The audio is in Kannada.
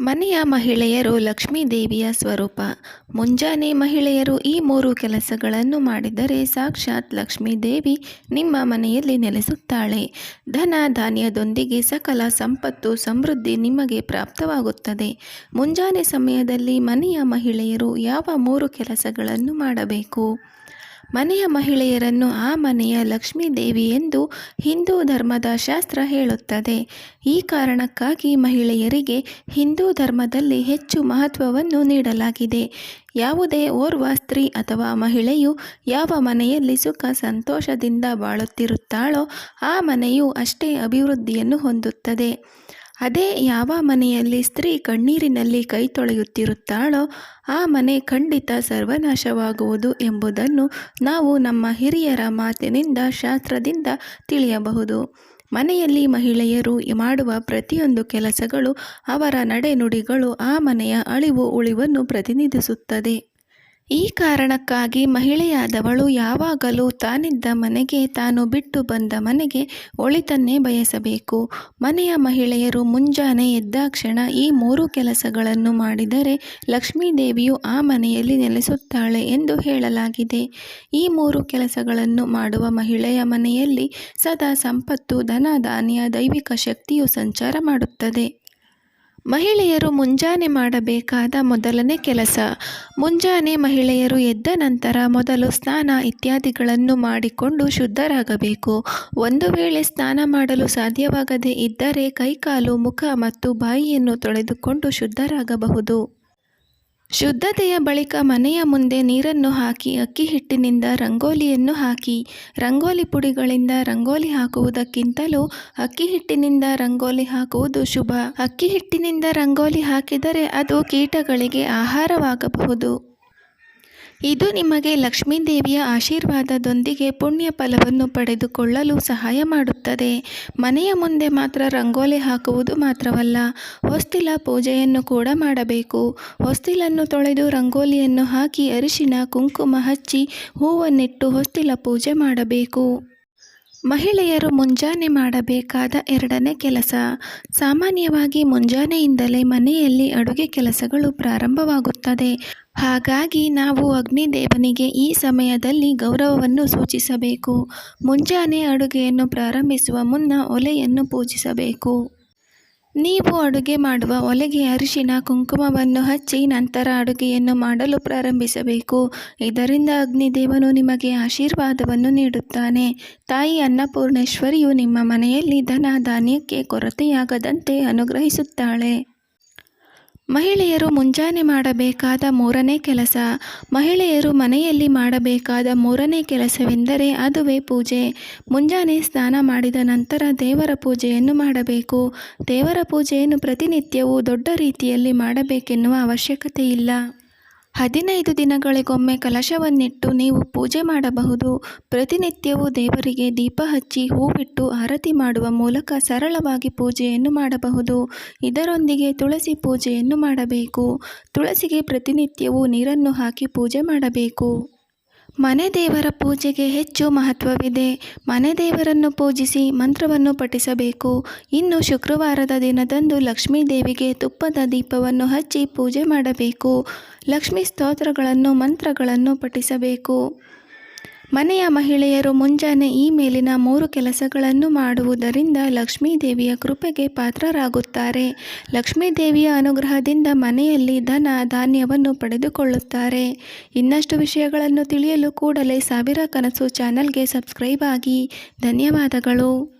ಮನೆಯ ಮಹಿಳೆಯರು ಲಕ್ಷ್ಮೀ ದೇವಿಯ ಸ್ವರೂಪ. ಮುಂಜಾನೆ ಮಹಿಳೆಯರು ಈ ಮೂರು ಕೆಲಸಗಳನ್ನು ಮಾಡಿದರೆ ಸಾಕ್ಷಾತ್ ಲಕ್ಷ್ಮೀ ದೇವಿ ನಿಮ್ಮ ಮನೆಯಲ್ಲಿ ನೆಲೆಸುತ್ತಾಳೆ. ಧನ ಧಾನ್ಯದೊಂದಿಗೆ ಸಕಲ ಸಂಪತ್ತು ಸಮೃದ್ಧಿ ನಿಮಗೆ ಪ್ರಾಪ್ತವಾಗುತ್ತದೆ. ಮುಂಜಾನೆ ಸಮಯದಲ್ಲಿ ಮನೆಯ ಮಹಿಳೆಯರು ಯಾವ ಮೂರು ಕೆಲಸಗಳನ್ನು ಮಾಡಬೇಕು? ಮನೆಯ ಮಹಿಳೆಯರನ್ನು ಆ ಮನೆಯ ಲಕ್ಷ್ಮೀ ದೇವಿ ಎಂದು ಹಿಂದೂ ಧರ್ಮದ ಶಾಸ್ತ್ರ ಹೇಳುತ್ತದೆ. ಈ ಕಾರಣಕ್ಕಾಗಿ ಮಹಿಳೆಯರಿಗೆ ಹಿಂದೂ ಧರ್ಮದಲ್ಲಿ ಹೆಚ್ಚು ಮಹತ್ವವನ್ನು ನೀಡಲಾಗಿದೆ. ಯಾವುದೇ ಓರ್ವ ಸ್ತ್ರೀ ಅಥವಾ ಮಹಿಳೆಯು ಯಾವ ಮನೆಯಲ್ಲಿ ಸುಖ ಸಂತೋಷದಿಂದ ಬಾಳುತ್ತಿರುತ್ತಾಳೋ ಆ ಮನೆಯು ಅಷ್ಟೇ ಅಭಿವೃದ್ಧಿಯನ್ನು ಹೊಂದುತ್ತದೆ. ಅದೇ ಯಾವ ಮನೆಯಲ್ಲಿ ಸ್ತ್ರೀ ಕಣ್ಣೀರಿನಲ್ಲಿ ಕೈ ತೊಳೆಯುತ್ತಿರುತ್ತಾಳೋ ಆ ಮನೆ ಖಂಡಿತ ಸರ್ವನಾಶವಾಗುವುದು ಎಂಬುದನ್ನು ನಾವು ನಮ್ಮ ಹಿರಿಯರ ಮಾತಿನಿಂದ, ಶಾಸ್ತ್ರದಿಂದ ತಿಳಿಯಬಹುದು. ಮನೆಯಲ್ಲಿ ಮಹಿಳೆಯರು ಮಾಡುವ ಪ್ರತಿಯೊಂದು ಕೆಲಸಗಳು ಅವರ ನಡೆನುಡಿಗಳು ಆ ಮನೆಯ ಅಳಿವು ಉಳಿವನ್ನು ಪ್ರತಿನಿಧಿಸುತ್ತದೆ. ಈ ಕಾರಣಕ್ಕಾಗಿ ಮಹಿಳೆಯಾದವಳು ಯಾವಾಗಲೂ ತಾನಿದ್ದ ಮನೆಗೆ, ತಾನು ಬಿಟ್ಟು ಬಂದ ಮನೆಗೆ ಒಳಿತನ್ನೇ ಬಯಸಬೇಕು. ಮನೆಯ ಮಹಿಳೆಯರು ಮುಂಜಾನೆ ಎದ್ದಾಕ್ಷಣ ಈ ಮೂರು ಕೆಲಸಗಳನ್ನು ಮಾಡಿದರೆ ಲಕ್ಷ್ಮೀದೇವಿಯು ಆ ಮನೆಯಲ್ಲಿ ನೆಲೆಸುತ್ತಾಳೆ ಎಂದು ಹೇಳಲಾಗಿದೆ. ಈ ಮೂರು ಕೆಲಸಗಳನ್ನು ಮಾಡುವ ಮಹಿಳೆಯ ಮನೆಯಲ್ಲಿ ಸದಾ ಸಂಪತ್ತು, ಧನ, ಧಾನ್ಯ, ದೈವಿಕ ಶಕ್ತಿಯು ಸಂಚಾರ ಮಾಡುತ್ತದೆ. ಮಹಿಳೆಯರು ಮುಂಜಾನೆ ಮಾಡಬೇಕಾದ ಮೊದಲನೇ ಕೆಲಸ. ಮುಂಜಾನೆ ಮಹಿಳೆಯರು ಎದ್ದ ನಂತರ ಮೊದಲು ಸ್ನಾನ ಇತ್ಯಾದಿಗಳನ್ನು ಮಾಡಿಕೊಂಡು ಶುದ್ಧರಾಗಬೇಕು. ಒಂದು ವೇಳೆ ಸ್ನಾನ ಮಾಡಲು ಸಾಧ್ಯವಾಗದೇ ಇದ್ದರೆ ಕೈಕಾಲು, ಮುಖ ಮತ್ತು ಬಾಯಿಯನ್ನು ತೊಳೆದುಕೊಂಡು ಶುದ್ಧರಾಗಬಹುದು. ಶುದ್ಧತೆಯ ಬಳಿಕ ಮನೆಯ ಮುಂದೆ ನೀರನ್ನು ಹಾಕಿ, ಅಕ್ಕಿ ಹಿಟ್ಟಿನಿಂದ ರಂಗೋಲಿಯನ್ನು ಹಾಕಿ, ರಂಗೋಲಿ ಪುಡಿಗಳಿಂದ ರಂಗೋಲಿ ಹಾಕುವುದಕ್ಕಿಂತಲೂ ಅಕ್ಕಿ ಹಿಟ್ಟಿನಿಂದ ರಂಗೋಲಿ ಹಾಕುವುದು ಶುಭ. ಅಕ್ಕಿ ಹಿಟ್ಟಿನಿಂದ ರಂಗೋಲಿ ಹಾಕಿದರೆ ಅದು ಕೀಟಗಳಿಗೆ ಆಹಾರವಾಗಬಹುದು. ಇದು ನಿಮಗೆ ಲಕ್ಷ್ಮೀ ದೇವಿಯ ಆಶೀರ್ವಾದದೊಂದಿಗೆ ಪುಣ್ಯ ಫಲವನ್ನು ಪಡೆದುಕೊಳ್ಳಲು ಸಹಾಯ ಮಾಡುತ್ತದೆ. ಮನೆಯ ಮುಂದೆ ಮಾತ್ರ ರಂಗೋಲಿ ಹಾಕುವುದು ಮಾತ್ರವಲ್ಲ, ಹೊಸ್ತಿಲ ಪೂಜೆಯನ್ನು ಕೂಡ ಮಾಡಬೇಕು. ಹೊಸ್ತಿಲನ್ನು ತೊಳೆದು ರಂಗೋಲಿಯನ್ನು ಹಾಕಿ ಅರಿಶಿನ ಕುಂಕುಮ ಹಚ್ಚಿ ಹೂವನ್ನಿಟ್ಟು ಹೊಸ್ತಿಲ ಪೂಜೆ ಮಾಡಬೇಕು. ಮಹಿಳೆಯರು ಮುಂಜಾನೆ ಮಾಡಬೇಕಾದ ಎರಡನೇ ಕೆಲಸ. ಸಾಮಾನ್ಯವಾಗಿ ಮುಂಜಾನೆಯಿಂದಲೇ ಮನೆಯಲ್ಲಿ ಅಡುಗೆ ಕೆಲಸಗಳು ಪ್ರಾರಂಭವಾಗುತ್ತದೆ. ಹಾಗಾಗಿ ನಾವು ಅಗ್ನಿದೇವನಿಗೆ ಈ ಸಮಯದಲ್ಲಿ ಗೌರವವನ್ನು ಸೂಚಿಸಬೇಕು. ಮುಂಜಾನೆ ಅಡುಗೆಯನ್ನು ಪ್ರಾರಂಭಿಸುವ ಮುನ್ನ ಒಲೆಯನ್ನು ಪೂಜಿಸಬೇಕು. ನೀವು ಅಡುಗೆ ಮಾಡುವ ಒಲೆಗೆ ಅರಿಶಿನ, ಕುಂಕುಮವನ್ನು ಹಚ್ಚಿ ನಂತರ ಅಡುಗೆಯನ್ನು ಮಾಡಲು ಪ್ರಾರಂಭಿಸಬೇಕು. ಇದರಿಂದ ಅಗ್ನಿದೇವನು ನಿಮಗೆ ಆಶೀರ್ವಾದವನ್ನು ನೀಡುತ್ತಾನೆ. ತಾಯಿ ಅನ್ನಪೂರ್ಣೇಶ್ವರಿಯು ನಿಮ್ಮ ಮನೆಯಲ್ಲಿ ಧನ ಧಾನ್ಯಕ್ಕೆ ಕೊರತೆಯಾಗದಂತೆ ಅನುಗ್ರಹಿಸುತ್ತಾಳೆ. ಮಹಿಳೆಯರು ಮುಂಜಾನೆ ಮಾಡಬೇಕಾದ ಮೂರನೇ ಕೆಲಸ, ಮಹಿಳೆಯರು ಮನೆಯಲ್ಲಿ ಮಾಡಬೇಕಾದ ಮೂರನೇ ಕೆಲಸವೆಂದರೆ ಅದುವೇ ಪೂಜೆ. ಮುಂಜಾನೆ ಸ್ನಾನ ಮಾಡಿದ ನಂತರ ದೇವರ ಪೂಜೆಯನ್ನು ಮಾಡಬೇಕು. ದೇವರ ಪೂಜೆಯನ್ನು ಪ್ರತಿನಿತ್ಯವೂ ದೊಡ್ಡ ರೀತಿಯಲ್ಲಿ ಮಾಡಬೇಕೆನ್ನುವ ಅವಶ್ಯಕತೆ ಇಲ್ಲ ಹದಿನೈದು ದಿನಗಳಿಗೊಮ್ಮೆ ಕಲಶವನ್ನಿಟ್ಟು ನೀವು ಪೂಜೆ ಮಾಡಬಹುದು. ಪ್ರತಿನಿತ್ಯವೂ ದೇವರಿಗೆ ದೀಪ ಹಚ್ಚಿ ಹೂವಿಟ್ಟು ಆರತಿ ಮಾಡುವ ಮೂಲಕ ಸರಳವಾಗಿ ಪೂಜೆಯನ್ನು ಮಾಡಬಹುದು. ಇದರೊಂದಿಗೆ ತುಳಸಿ ಪೂಜೆಯನ್ನು ಮಾಡಬೇಕು. ತುಳಸಿಗೆ ಪ್ರತಿನಿತ್ಯವೂ ನೀರನ್ನು ಹಾಕಿ ಪೂಜೆ ಮಾಡಬೇಕು. ಮನೆ ದೇವರ ಪೂಜೆಗೆ ಹೆಚ್ಚು ಮಹತ್ವವಿದೆ. ಮನೆ ದೇವರನ್ನು ಪೂಜಿಸಿ ಮಂತ್ರವನ್ನು ಪಠಿಸಬೇಕು. ಇನ್ನು ಶುಕ್ರವಾರದ ದಿನದಂದು ಲಕ್ಷ್ಮೀ ದೇವಿಗೆ ತುಪ್ಪದ ದೀಪವನ್ನು ಹಚ್ಚಿ ಪೂಜೆ ಮಾಡಬೇಕು. ಲಕ್ಷ್ಮೀ ಸ್ತೋತ್ರಗಳನ್ನು, ಮಂತ್ರಗಳನ್ನು ಪಠಿಸಬೇಕು. ಮನೆಯ ಮಹಿಳೆಯರು ಮುಂಜಾನೆ ಈ ಮೇಲಿನ ಮೂರು ಕೆಲಸಗಳನ್ನು ಮಾಡುವುದರಿಂದ ಲಕ್ಷ್ಮೀ ದೇವಿಯ ಕೃಪೆಗೆ ಪಾತ್ರರಾಗುತ್ತಾರೆ. ಲಕ್ಷ್ಮೀ ದೇವಿಯ ಅನುಗ್ರಹದಿಂದ ಮನೆಯಲ್ಲಿ ಧನ ಧಾನ್ಯವನ್ನು ಪಡೆದುಕೊಳ್ಳುತ್ತಾರೆ. ಇನ್ನಷ್ಟು ವಿಷಯಗಳನ್ನು ತಿಳಿಯಲು ಕೂಡಲೇ ಸಾವಿರ ಕನಸು ಚಾನಲ್ಗೆ ಸಬ್ಸ್ಕ್ರೈಬ್ ಆಗಿ. ಧನ್ಯವಾದಗಳು.